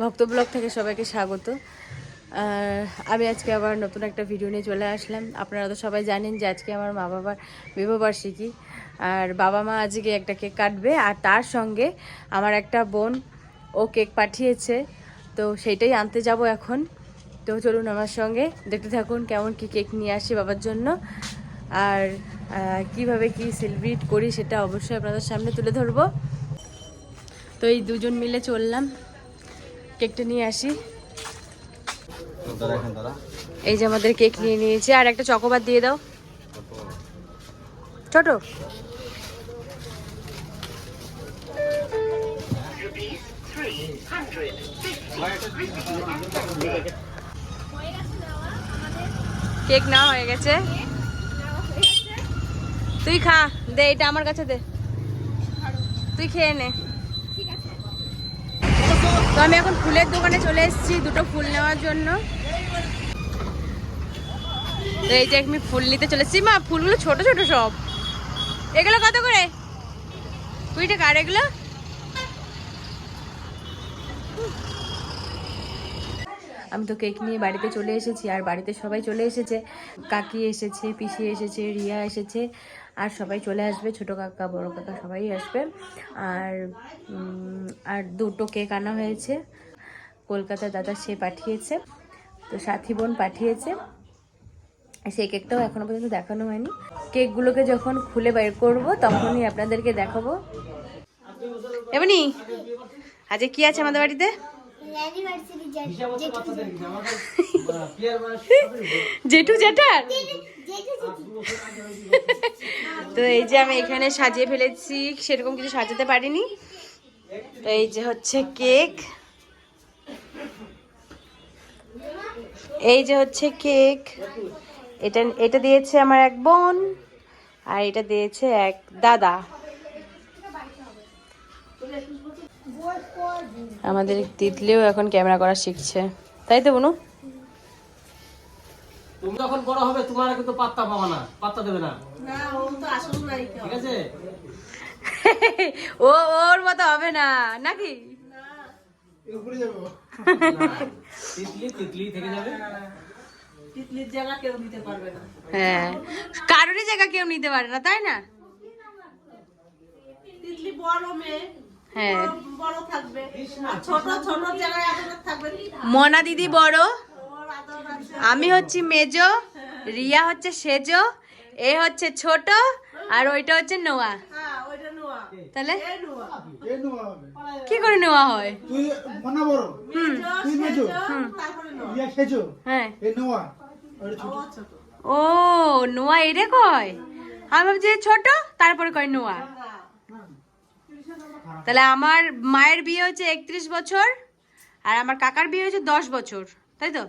ভক্ত ব্লগ থেকে সবাইকে স্বাগত। আর আমি আজকে আবার নতুন একটা ভিডিও নিয়ে চলে আসলাম। আপনারা তো সবাই জানেন যে আজকে আমার মা বাবার বিবাহবার্ষিকী। আর বাবা মা আজকে একটা কেক কাটবে, আর তার সঙ্গে আমার একটা বোন, ও কেক পাঠিয়েছে। তো সেইটাই আনতে যাব এখন। তো চলুন আমার সঙ্গে দেখতে থাকুন কেমন কি কেক নিয়ে আসি বাবার জন্য। আর কীভাবে কি সেলিব্রেট করি সেটা অবশ্যই আপনাদের সামনে তুলে ধরবো। তো এই দুজন মিলে চললাম। কেকটা নিয়ে আসি। এই যে আমাদের কেক নিয়ে নিয়েছে আর একটা চকোবার দিয়ে দাও। ছোট। কেক না হয়ে গেছে। তুই খা দে এটা আমার কাছে দে। তুই খেয়ে নে। তো আমি এখন ফুলের দোকানে চলে এসেছি দুটো ফুল নেওয়ার জন্য। এই যে আমি ফুল নিতে চলেছি। মা, ফুলগুলো ছোট ছোট সব। এগুলো কত করে? কুড়ি টাকা আর এগুলো? আমি তো কেক নিয়ে বাড়িতে চলে এসেছি, আর বাড়িতে সবাই চলে এসেছে। কাকি এসেছে, পিসি এসেছে, রিয়া এসেছে। আর সবাই চলে আসবে, ছোট কাকা, বড় কাকা সবাই আসবে। আর আর দুটো কেক আনা হয়েছে। কলকাতার দাদা সে পাঠিয়েছে, তো সাথী বোন পাঠিয়েছে। সেই কেকটাও এখনও পর্যন্ত দেখানো হয়নি। কেকগুলোকে যখন খুলে বের করব, তখনই আপনাদেরকে দেখাবো। এমনি, আজকে কি আছে আমাদের বাড়িতে? জেঠু জেঠার তো এই যে আমি এখানে সাজিয়ে ফেলেছি সেরকম কিছু সাজাতে পারিনি। তো এই যে হচ্ছে কেক। এই যে হচ্ছে কেক। এটা এটা দিয়েছে আমার এক বোন আর এটা দিয়েছে এক দাদা। আমাদের তিতলিও এখন ক্যামেরা করা শিখছে। তাই তো বনু? তুমি যখন বড় হবে তোমার কিন্তু পাত্তা পাবা না। পাত্তা দেবে না। না ও তো আসল নায়িকা ঠিক আছে? ও ওর মতো হবে না নাকি? না। উপরে যাবে। তিতলি তিতলি থেকে যাবে? তিতলির জায়গা কেউ নিতে পারবে না। হ্যাঁ। কারোরই জায়গা কেউ নিতে পারে না তাই না? তিতলি বড় মেয়ে হ্যাঁ। বড় থাকবে। ছোট ছোট থাকবে। মনা দিদি বড়। আমি হচ্ছি মেজো রিয়া হচ্ছে সেজো এ হচ্ছে ছোট আর ওইটা হচ্ছে নোয়া। হ্যাঁ ওইটা নোয়া। তাহলে? কি করে নেওয়া হয়? তুই মনে বড়। তুই মেজো। ইয়া সেজো। হ্যাঁ। এ নোয়া। ও ও নোয়া এরে কয়? আমি ভাবছি ছোট তারপরে কয় নোয়া। তাহলে আমার মায়ের বিয়ে হচ্ছে একত্রিশ বছর আর আমার কাকার বিয়ে হয়েছে দশ বছর তাই তো?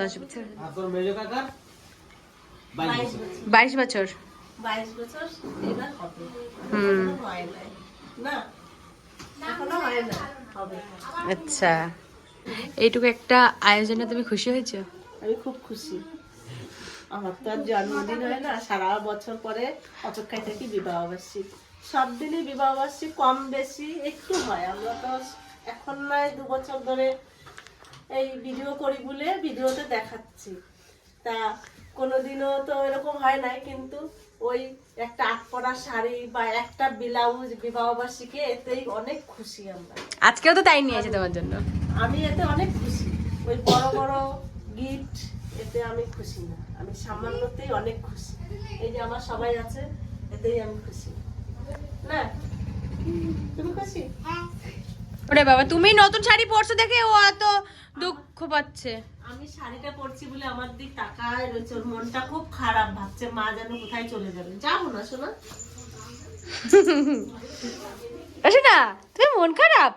দশ বছর। বাইশ বছর। হুম। আচ্ছা। এইটুকু একটা আয়োজনে তুমি খুশি হয়েছো? আমি খুব খুশি। আমার তো আর জন্মদিন হয় না সারা বছর পরে অপেক্ষায় থাকি বিবাহ বার্ষিক সব দিনই বিবাহ বার্ষিক কম বেশি একটু হয়। আমরা তো এখন নয় দু বছর ধরে এই ভিডিও করি বলে ভিডিওতে দেখাচ্ছি। তা কোনোদিনও তো এরকম হয় নাই কিন্তু ওই একটা আট পরা শাড়ি বা একটা ব্লাউজ বিবাহ বার্ষিকে এতেই অনেক খুশি আমরা। আজকেও তো তাই নিয়েছে তোমার জন্য। আমি এতে অনেক খুশি। ওই বড় বড় গিফট এতে আমি খুশি না। আমি সামান্যতেই অনেক খুশি। এই যে আমার সবাই আছে এতেই আমি খুশি। না। তুমি খুশি? ওরে বাবা তুমি নতুন শাড়ি পরছো দেখে ও এত দুঃখ পাচ্ছে। আমি শাড়িটা পরছি বলে আমার দিক তাকায় রয়েছে ওর মনটা খুব খারাপ ভাবছে মা যেন কোথায় চলে যাবে। যাব না শোনা। তুমি মন খারাপ?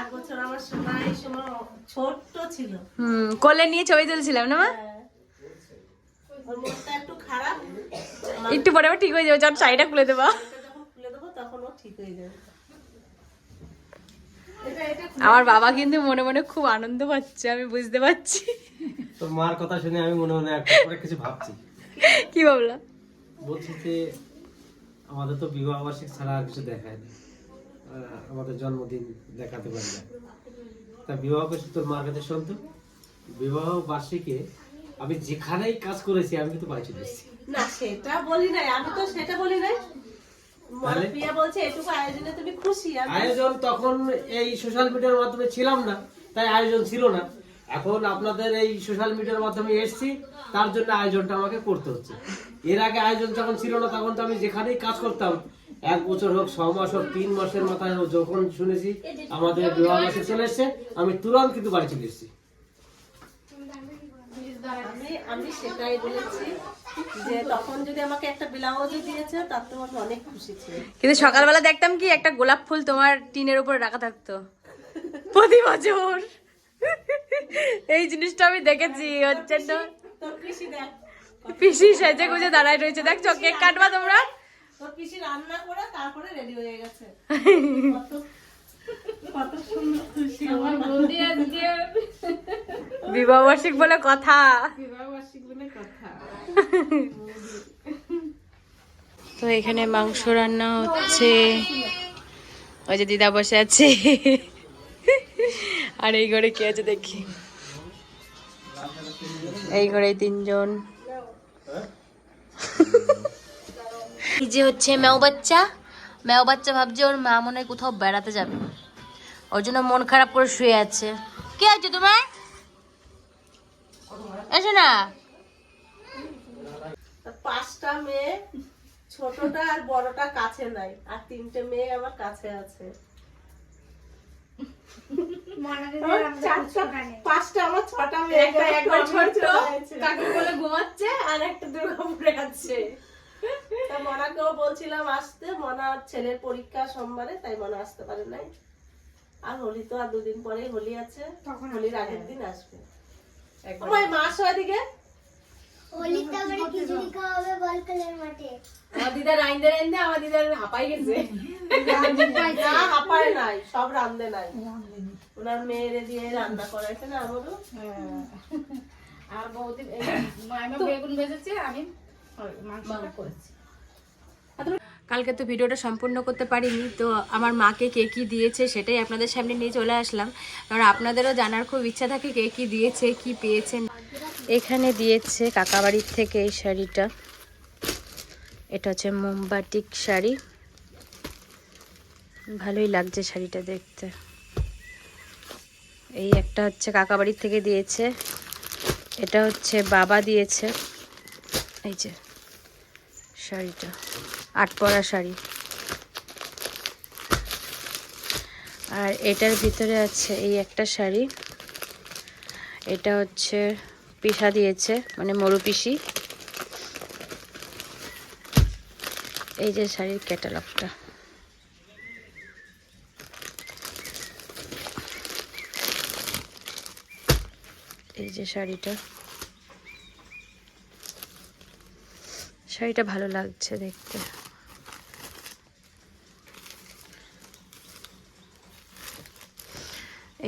এক বছর আমার সোনা এই সময় ছোট্ট ছিল। হুম কোলে নিয়ে ছবি তুলছিলাম না মা? হ্যাঁ। একটু খারাপ। একটু পরে আবার ঠিক হয়ে যাবে যখন শাড়িটা খুলে দেবা এটা যখন খুলে দেবো তখন ও ঠিক হয়ে যাবে এটা এটা আমার বাবা কিন্তু মনে মনে খুব আনন্দ পাচ্ছে আমি বুঝতে পারছি। তোর মার কথা শুনে আমি মনে মনে একটা করে কিছু ভাবছি। কি ভাবলা? বলছি যে আমাদের তো বিবাহ বার্ষিক ছাড়া আর কিছু দেখায় না। আমাদের জন্মদিন দেখাতে পারি না। তা বিবাহ করছি তোর মার কাছে শুনতো? বিবাহ বার্ষিকে আমি যেখানেই কাজ করেছি আমি কিন্তু বাড়ি চলে এসেছি। না সেটা বলি নাই। আমি তো সেটা বলি নাই। তাহলে? বলছে এটুকু আয়োজনে তুমি খুশি আমি আয়োজন তখন এই সোশ্যাল মিডিয়ার মাধ্যমে ছিলাম না তাই আয়োজন ছিল না। এখন আপনাদের এই সোশ্যাল মিডিয়ার মাধ্যমে এসেছি তার জন্য আয়োজনটা আমাকে করতে হচ্ছে। এর আগে আয়োজন যখন ছিল না তখন তো আমি যেখানেই কাজ করতাম এক বছর হোক ছ মাস হোক তিন মাসের মাথায় হোক যখন শুনেছি আমাদের বিবাহ মাসে চলে এসছে আমি তুরন্ত কিন্তু বাড়ি চলে এসেছি। আমি সেটাই বলেছি। যে তখন যদি আমাকে একটা ব্লাউজ দিয়েছে তার তো আমি অনেক খুশি ছিল কিন্তু সকালবেলা দেখতাম কি একটা গোলাপ ফুল তোমার টিনের উপরে রাখা থাকতো। প্রতি বছর। এই জিনিসটা আমি দেখেছি হচ্ছে না পিসি সেজে গুজে দাঁড়ায় রয়েছে। দেখছ কেক কাটবা তোমরা। তোর পিসি রান্না করে তারপরে রেডি হয়ে গেছে। কত কত সুন্দর খুশি আমার বিবাহ বার্ষিক বলে কথা। তো এখানে মাংস রান্না হচ্ছে। ওই যে দিদা বসে আছে। আর এই ঘরে কে আছে দেখি। এই ঘরে তিনজন। এই যে হচ্ছে মেও বাচ্চা। মেও বাচ্চা ভাবছে ওর মা মনে হয় কোথাও বেড়াতে যাবে। ওর জন্য মন খারাপ করে শুয়ে আছে। কি আছে তোমার? এসো না। পাঁচটা মেয়ে ছোটটা আর বড়টা কাছে নাই আর তিনটে মেয়ে আমার কাছে আছে। পাঁচটা আমার ছটা মেয়ে একবার ছোট। চলে বলে ঘুমাচ্ছে আর একটা দুর্গাপুরে আছে। তা মনাকেও বলছিলাম আসতে ছেলের পরীক্ষা সোমবারে তাই মনা আসতে পারে নাই। আর হোলি তো আর দুদিন পরে হোলি আছে তখন হোলির আগের দিন আসবে। ওই মাস হয় দিকে হোলিতে আবার খিচুড়ি খাওয়া হবে বলকলের মাঠে। আমার দিদা রাইন্দে রাইন্দে আমার দিদার হাঁপাই গেছে। না হাঁপায় নাই সব রান্ধে নাই। ওনার মেয়েরে দিয়ে রান্না করাইছে না আমারও আর বৌদি মায়ের বেগুন ভেজেছে আমি মাংসটা করেছি। কালকে তো ভিডিওটা সম্পূর্ণ করতে পারিনি তো আমার মাকে কে কি দিয়েছে সেটাই আপনাদের সামনে নিয়ে চলে আসলাম। কারণ আপনাদেরও জানার খুব ইচ্ছা থাকে কে কি দিয়েছে কি পেয়েছেন এখানে দিয়েছে কাকাবাড়ির থেকে এই শাড়িটা। এটা হচ্ছে মোমবাটিক শাড়ি। ভালোই লাগছে শাড়িটা দেখতে। এই একটা হচ্ছে কাকাবাড়ির থেকে দিয়েছে। এটা হচ্ছে বাবা দিয়েছে। এই যে শাড়িটা আট পরা শাড়ি। আর এটার ভিতরে আছে এই একটা শাড়ি। এটা হচ্ছে পিসা দিয়েছে মানে মরু পিসি। এই যে শাড়ির ক্যাটালগটা। এই যে শাড়িটা। শাড়িটা ভালো লাগছে দেখতে।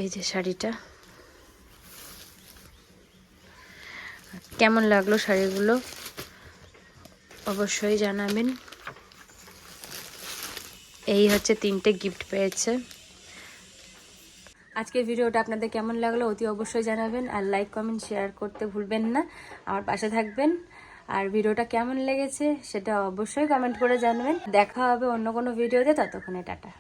এই যে শাড়িটা। কেমন লাগল শাড়িগুলো? অবশ্যই জানাবেন। এই হচ্ছে তিনটে গিফট পেয়েছে। আজকের ভিডিওটা আপনাদের কেমন লাগল অতি অবশ্যই জানাবেন আর লাইক কমেন্ট শেয়ার করতে ভুলবেন না। আমার পাশে থাকবেন। আর ভিডিওটা কেমন লেগেছে সেটা অবশ্যই কমেন্ট করে জানাবেন। দেখা হবে অন্য কোনো ভিডিওতে, ততক্ষণে টাটা।